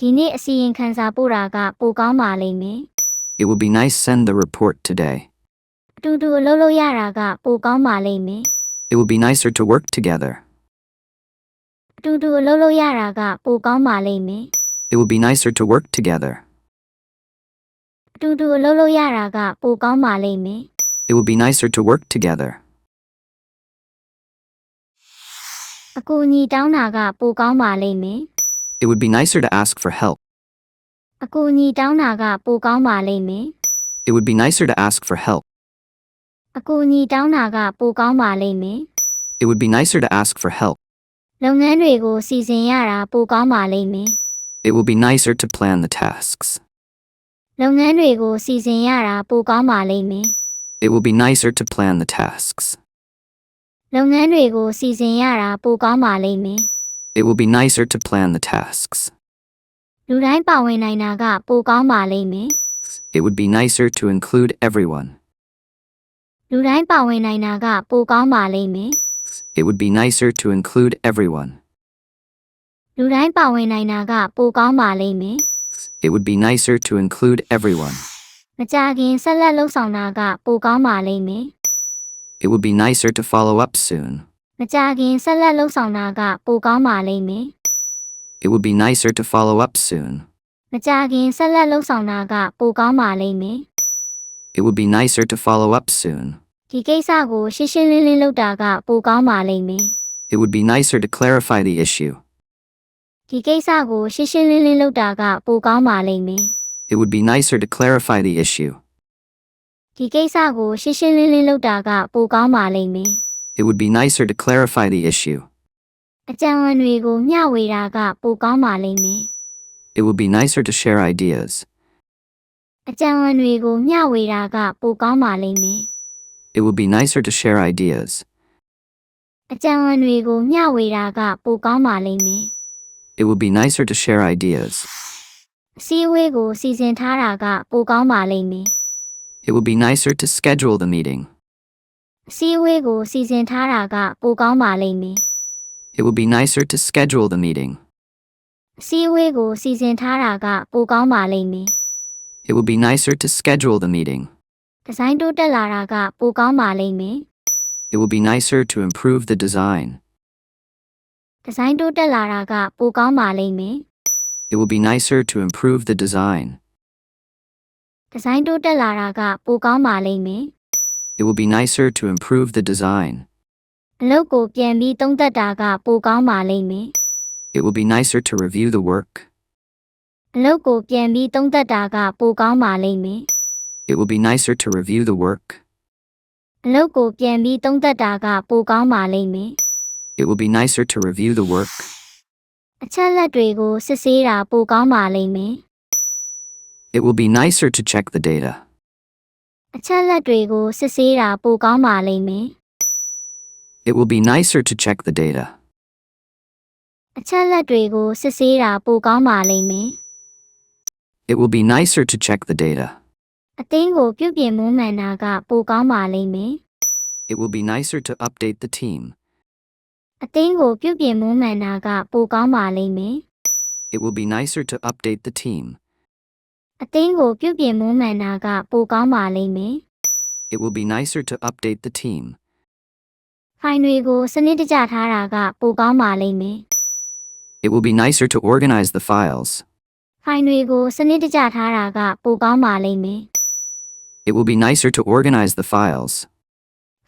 ဒီနေ့အစီရင်ခံစာပို့တာကပိုကောင်းပါလိမ့်မယ် It will be nice send the report today. အတူတူအလုပ်လုပ်ရတာကပိုကောင်းပါလိမ့်မယ် It will be nicer to work together. အတူတူအလုပ်လုပ်ရတာကပိုကောင်းပါလိမ့်မယ် It will be nicer to work together. အတူတူအလုပ်လုပ်ရတာကပိုကောင်းပါလိမ့်မယ် It will be nicer to work together. အကူအညီတောင်းတာကပိုကောင်းပါလိမ့်မယ် It would be nicer to ask for help. အကူအညီတောင်းတာကပိုကောင်းပါလိမ့်မယ် It would be nicer to ask for help. အကူအညီတောင်းတာကပိုကောင်းပါလိမ့်မယ် It would be nicer to ask for help. လုပ်ငန်းတွေကိုစီစဉ်ရတာပိုကောင်းပါလိမ့်မယ် It will be nicer to plan the tasks. လုပ်ငန်းတွေကိုစီစဉ်ရတာပိုကောင်းပါလိမ့်မယ် It will be nicer to plan the tasks. လုပ်ငန်းတွေကိုစီစဉ်ရတာပိုကောင်းပါလိမ့်မယ် It will be nicer to plan the tasks. လူတိုင်းပါဝင်နိုင်တာကပိုကောင်းပါလိမ့်မယ် It would be nicer to include everyone. လူတိုင်းပါဝင်နိုင်တာကပိုကောင်းပါလိမ့်မယ် It would be nicer to include everyone. လူတိုင်းပါဝင်နိုင်တာကပိုကောင်းပါလိမ့်မယ် It would be nicer to include everyone. မကြခင်ဆက်လက်လှုပ်ဆောင်တာကပိုကောင်းပါလိမ့်မယ် It would be nicer to follow up soon. မကြခင်ဆက်လက်လှုပ်ဆောင်တာကပိုကောင်းပါလိမ့်မယ် It would be nicer to follow up soon. မကြခင်ဆက်လက်လှုပ်ဆောင်တာကပိုကောင်းပါလိမ့်မယ် It would be nicer to follow up soon. ဒီကိစ္စကိုရှင်းရှင်းလင်းလင်းလုပ်တာကပိုကောင်းပါလိမ့်မယ် It would be nicer to clarify the issue. ဒီကိစ္စကိုရှင်းရှင်းလင်းလင်းလုပ်တာကပိုကောင်းပါလိမ့်မယ် It would be nicer to clarify the issue. ဒီကိစ္စကိုရှင်းရှင်းလင်းလင်းလုပ်တာကပိုကောင်းပါလိမ့်မယ် It would be nicer to clarify the issue. အကြံဉာဏ်တွေကိုမျှဝေတာကပိုကောင်းပါလိမ့်မယ် It would be nicer to share ideas. အကြံဉာဏ်တွေကိုမျှဝေတာကပိုကောင်းပါလိမ့်မယ် It would be nicer to share ideas. အကြံဉာဏ်တွေကိုမျှဝေတာကပိုကောင်းပါလိမ့်မယ် It would be nicer to share ideas. အစည်းအဝေးကိုစီစဉ်ထားတာကပိုကောင်းပါလိမ့်မယ် It would be nicer to schedule the meeting. အစည်းအဝေးကိုစီစဉ်ထားတာကပိုကောင်းပါလိမ့်မယ် It would be nicer to schedule the meeting. အစည်းအဝေးကိုစီစဉ်ထားတာကပိုကောင်းပါလိမ့်မယ် It would be nicer to schedule the meeting. ဒီဇိုင်းတိုးတက်လာတာကပိုကောင်းပါလိမ့်မယ် It would be nicer to improve the design. ဒီဇိုင်းတိုးတက်လာတာကပိုကောင်းပါလိမ့်မယ် It would be nicer to improve the design. ဒီဇိုင်းတိုးတက်လာတာကပိုကောင်းပါလိမ့်မယ် It would be nicer to improve the design. အလုပ်ကိုပြန်ပြီးသုံးသပ်တာကပိုကောင်းပါလိမ့်မယ် It would be nicer to review the work. အလုပ်ကိုပြန်ပြီးသုံးသပ်တာကပိုကောင်းပါလိမ့်မယ် It would be nicer to review the work. အလုပ်ကိုပြန်ပြီးသုံးသပ်တာကပိုကောင်းပါလိမ့်မယ် It would be nicer to review the work. အချက်လက်တွေကိုစစ်ဆေးတာပိုကောင်းပါလိမ့်မယ် It will be nicer to check the data. အချက်လက်တွေကိုစစ်ဆေးတာပိုကောင်းပါလိမ့်မယ် It will be nicer to check the data. အချက်လက်တွေကိုစစ်ဆေးတာပိုကောင်းပါလိမ့်မယ် It will be nicer to check the data. အသင်းကိုပြုပြင်မွမ်းမံတာကပိုကောင်းပါလိမ့်မယ် It will be nicer to update the team. အသင်းကိုပြုပြင်မွမ်းမံတာကပိုကောင်းပါလိမ့်မယ် It will be nicer to update the team. အသင်းကိုပြုပြင်မွမ်းမံတာကပိုကောင်းပါလိမ့်မယ် It will be nicer to update the team. ဖိုင်တွေကိုစနစ်တကျထားတာကပိုကောင်းပါလိမ့်မယ် It will be nicer to organize the files. ဖိုင်တွေကိုစနစ်တကျထားတာကပိုကောင်းပါလိမ့်မယ် It will be nicer to organize the files.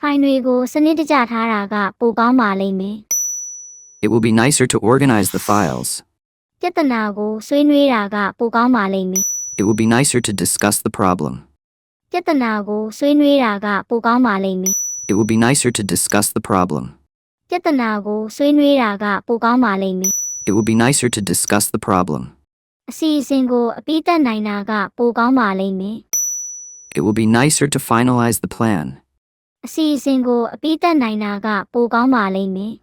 ဖိုင်တွေကိုစနစ်တကျထားတာကပိုကောင်းပါလိမ့်မယ် It will be nicer to organize the files. ပြဿနာကိုဆွေးနွေးတာကပိုကောင်းပါလိမ့်မယ် It will be nicer to discuss the problem. ပြဿနာကိုဆွေးနွေးတာကပိုကောင်းပါလိမ့်မယ် It will be nicer to discuss the problem. ပြဿနာကိုဆွေးနွေးတာကပိုကောင်းပါလိမ့်မယ် It will be nicer to discuss the problem. အစီအစဉ်ကိုအပြီးသတ်နိုင်တာကပိုကောင်းပါလိမ့်မယ် It will be nicer to finalize the plan. အစီအစဉ်ကိုအပြီးသတ်နိုင်တာကပိုကောင်းပါလိမ့်မယ်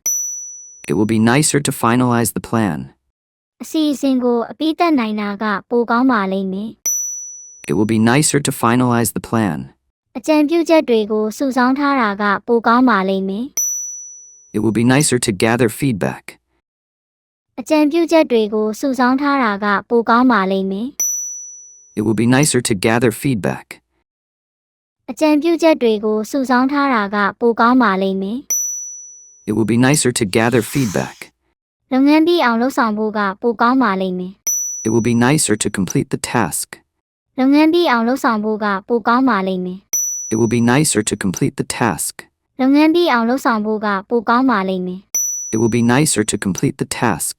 It will be nicer to finalize the plan. အစီအစဉ်ကိုအပြီးသတ်နိုင်တာကပိုကောင်းပါလိမ့်မယ် It will be nicer to finalize the plan. အကြံပြုချက်တွေကိုစုဆောင်းထားတာကပိုကောင်းပါလိမ့်မယ် It will be nicer to gather feedback. အကြံပြုချက်တွေကိုစုဆောင်းထားတာကပိုကောင်းပါလိမ့်မယ် It will be nicer to gather feedback. အကြံပြုချက်တွေကိုစုဆောင်းထားတာကပိုကောင်းပါလိမ့်မယ် It will be nicer to gather feedback. လုပ်ငန်းပြီးအောင်လုပ်ဆောင်ဖို့ကပိုကောင်းပါလိမ့်မယ် It will be nicer to complete the task. လုပ်ငန်းပြီးအောင်လုပ်ဆောင်ဖို့ကပိုကောင်းပါလိမ့်မယ် It will be nicer to complete the task. လုပ်ငန်းပြီးအောင်လုပ်ဆောင်ဖို့ကပိုကောင်းပါလိမ့်မယ် It will be nicer to complete the task.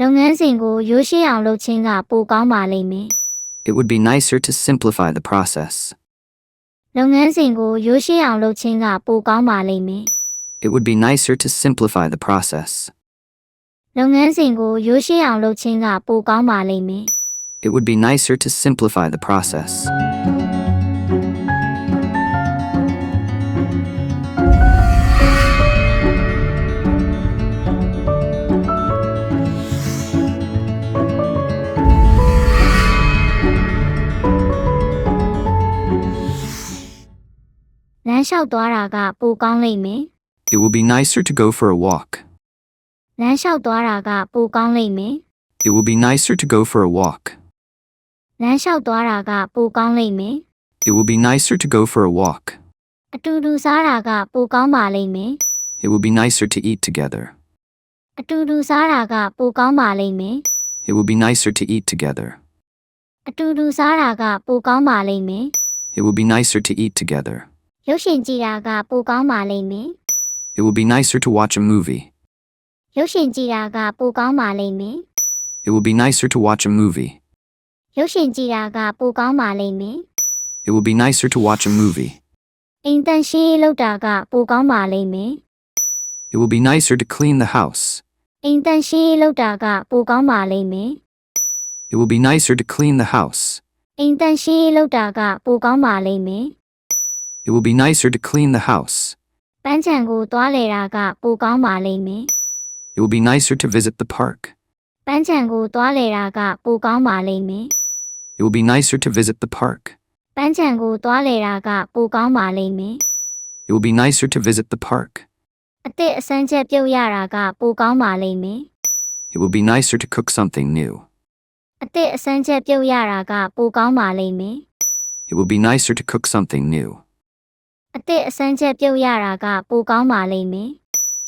လုပ်ငန်းစဉ်ကိုရိုးရှင်းအောင်လုပ်ခြင်းကပိုကောင်းပါလိမ့်မယ် It would be nicer to simplify the process. လုပ်ငန်းစဉ်ကိုရိုးရှင်းအောင်လုပ်ခြင်းကပိုကောင်းပါလိမ့်မယ် It would be nicer to simplify the process. လုပ်ငန်းစဉ်ကိုရိုးရှင်းအောင်လုပ်ခြင်းကပိုကောင်းပါလိမ့်မယ် It would be nicer to simplify the process. လမ်းလျှောက်သွားတာကပိုကောင်းလိမ့်မယ် It will be nicer to go for a walk. လမ်းလျှောက်သွားတာကပိုကောင်းလိမ့်မယ် It will be nicer to go for a walk. လမ်းလျှောက်သွားတာကပိုကောင်းလိမ့်မယ် It will be nicer to go for a walk. အတူတူစားတာကပိုကောင်းပါလိမ့်မယ် It will be nicer to eat together. အတူတူစားတာကပိုကောင်းပါလိမ့်မယ် It will be nicer to eat together. အတူတူစားတာကပိုကောင်းပါလိမ့်မယ် It will be nicer to eat together. ရုပ်ရှင်ကြည့်တာကပိုကောင်းပါလိမ့်မယ် It will be nicer to watch a movie. ရုပ်ရှင်ကြည့်တာကပိုကောင်းပါလိမ့်မယ် It will be nicer to watch a movie. ရုပ်ရှင်ကြည့်တာကပိုကောင်းပါလိမ့်မယ် It will be nicer to watch a movie. အိမ်တန်ရှင်းရေးလုပ်တာကပိုကောင်းပါလိမ့်မယ် It will be nicer to clean the house. အိမ်တန်ရှင်းရေးလုပ်တာကပိုကောင်းပါလိမ့်မယ် It will be nicer to clean the house. အိမ်တန်ရှင်းရေးလုပ်တာကပိုကောင်းပါလိမ့်မယ် It will be nicer to clean the house. ပန်းချံကိုသွားလေတာကပိုကောင်းပါလိမ့်မယ် It will be nicer to visit the park. ပန်းချံကိုသွားလေတာကပိုကောင်းပါလိမ့်မယ် It will be nicer to visit the park. ပန်းချံကိုသွားလေတာကပိုကောင်းပါလိမ့်မယ် It will be nicer to visit the park. အသစ်အစမ်းချက်ပြုတ်ရတာကပိုကောင်းပါလိမ့်မယ် It will be nicer to cook something new. အသစ်အစမ်းချက်ပြုတ်ရတာကပိုကောင်းပါလိမ့်မယ် It will be nicer to cook something new. အသစ်အစမ်းချက်ပြုတ်ရတာကပိုကောင်းပါလိမ့်မယ်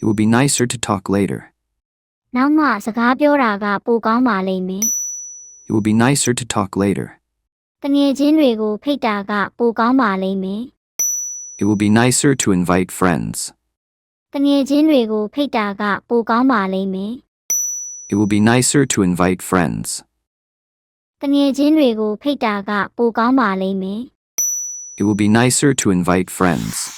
It will be nicer to talk later. နောက်မှစကားပြောတာကပိုကောင်းပါလိမ့်မယ် It will be nicer to talk later. တငယ်ချင်းတွေကိုဖိတ်တာကပိုကောင်းပါလိမ့်မယ် It will be nicer to invite friends. တငယ်ချင်းတွေကိုဖိတ်တာကပိုကောင်းပါလိမ့်မယ် It will be nicer to invite friends. တငယ်ချင်းတွေကိုဖိတ်တာကပိုကောင်းပါလိမ့်မယ် It will be nicer to invite friends.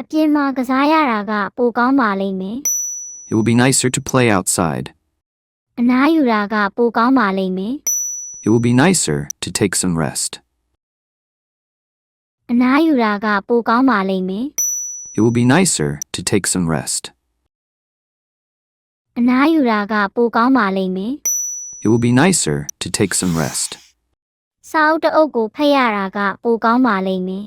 အပြင်မှာကစားရတာကပိုကောင်းပါလိမ့်မယ် It will be nicer to play outside. အနားယူတာကပိုကောင်းပါလိမ့်မယ် It will be nicer to take some rest. အနားယူတာကပိုကောင်းပါလိမ့်မယ် It will be nicer to take some rest. အနားယူတာကပိုကောင်းပါလိမ့်မယ် It will be nicer to take some rest. စာအုပ်တစ်အုပ်ကိုဖတ်ရတာကပိုကောင်းပါလိမ့်မယ်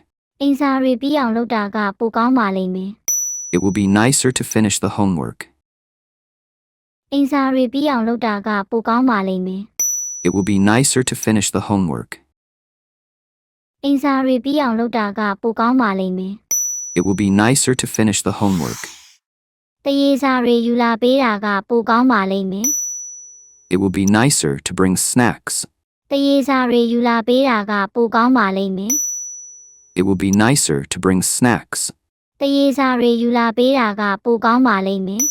အင်စာတွေပြီးအောင်လုပ်တာကပိုကောင်းပါလိမ့်မယ် It will be nicer to finish the homework. အင်စာတွေပြီးအောင်လုပ်တာကပိုကောင်းပါလိမ့်မယ် It will be nicer to finish the homework. အင်စာတွေပြီးအောင်လုပ်တာကပိုကောင်းပါလိမ့်မယ် It will be nicer to finish the homework. တရေစာတွေယူလာပေးတာကပိုကောင်းပါလိမ့်မယ် It will be nicer to bring snacks. တရေစာတွေယူလာပေးတာကပိုကောင်းပါလိမ့်မယ် It will be nicer to bring snacks. တရေစာတွေယူလာပေးတာကပိုကောင်းပါလိမ့်မယ်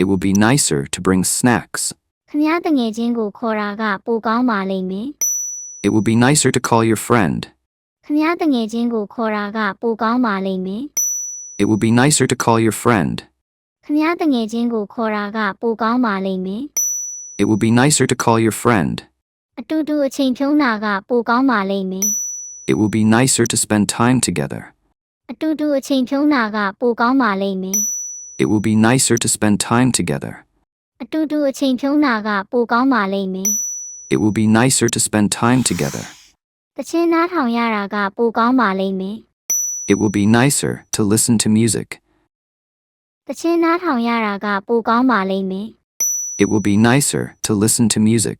It will be nicer to bring snacks. ခမည်းတငယ်ချင်းကိုခေါ်တာကပိုကောင်းပါလိမ့်မယ် It will be nicer to call your friend. ခမည်းတငယ်ချင်းကိုခေါ်တာကပိုကောင်းပါလိမ့်မယ် It will be nicer to call your friend. ခမည်းတငယ်ချင်းကိုခေါ်တာကပိုကောင်းပါလိမ့်မယ် It will be nicer to call your friend. အတူတူအချိန်ဖြုံးတာကပိုကောင်းပါလိမ့်မယ် It will be nicer to spend time together. အတူတူအချိန်ဖြုံးတာကပိုကောင်းပါလိမ့်မယ် It will be nicer to spend time together. အတူတူအချိန်ဖြုံးတာကပိုကောင်းပါလိမ့်မယ် It will be nicer to spend time together. တချင်းနားထောင်ရတာကပိုကောင်းပါလိမ့်မယ် It will be nicer to listen to music. တချင်းနားထောင်ရတာကပိုကောင်းပါလိမ့်မယ် It will be nicer to listen to music.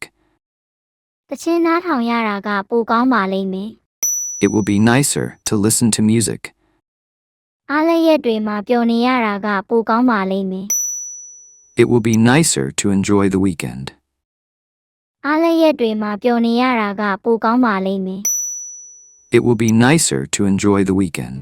တချင်းနားထောင်ရတာကပိုကောင်းပါလိမ့်မယ် It will be nicer to listen to music. အားလည်းရက်တွေမှာပျော်နေရတာကပိုကောင်းပါလိမ့်မယ် It will be nicer to enjoy the weekend. အားလည်းရက်တွေမှာပျော်နေရတာကပိုကောင်းပါလိမ့်မယ် It will be nicer to enjoy the weekend.